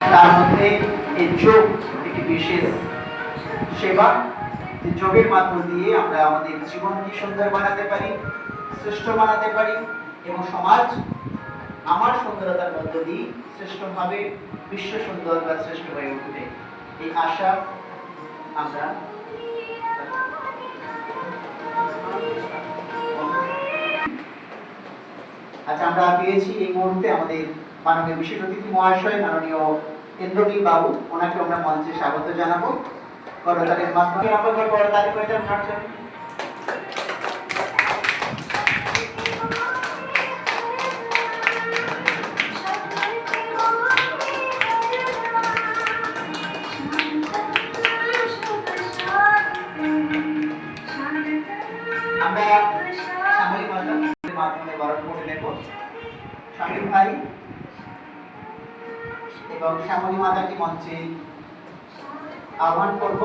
তার মধ্যে এই যোগ একটি বিশেষ সেবা, যে যোগের মাধ্যম দিয়ে আমরা আমাদের জীবনকে সুন্দর বানাতে পারি, শ্রেষ্ঠ বানাতে পারি এবং সমাজ আমার সুন্দরতার মধ্য দিয়ে শ্রেষ্ঠভাবে বিশ্ব সুন্দর বা শ্রেষ্ঠ হয়ে উঠবে। এই আশা আমরা আচ্ছা আমরা পেয়েছি এই মুহূর্তে আমাদের মাননীয় বিশেষ অতিথি মহাশয়, মাননীয় ইন্দ্রনীল বাবু, ওনাকে আমরা মঞ্চে স্বাগত জানাব। করতালির মাধ্যমে আপনাদের করতালি করে দেন আমরা মাধ্যমে মাধ্যমে বরণ করে নেব স্বামী ভাই এবং শ্যামলী মাতাকে মঞ্চে আহ্বান করব।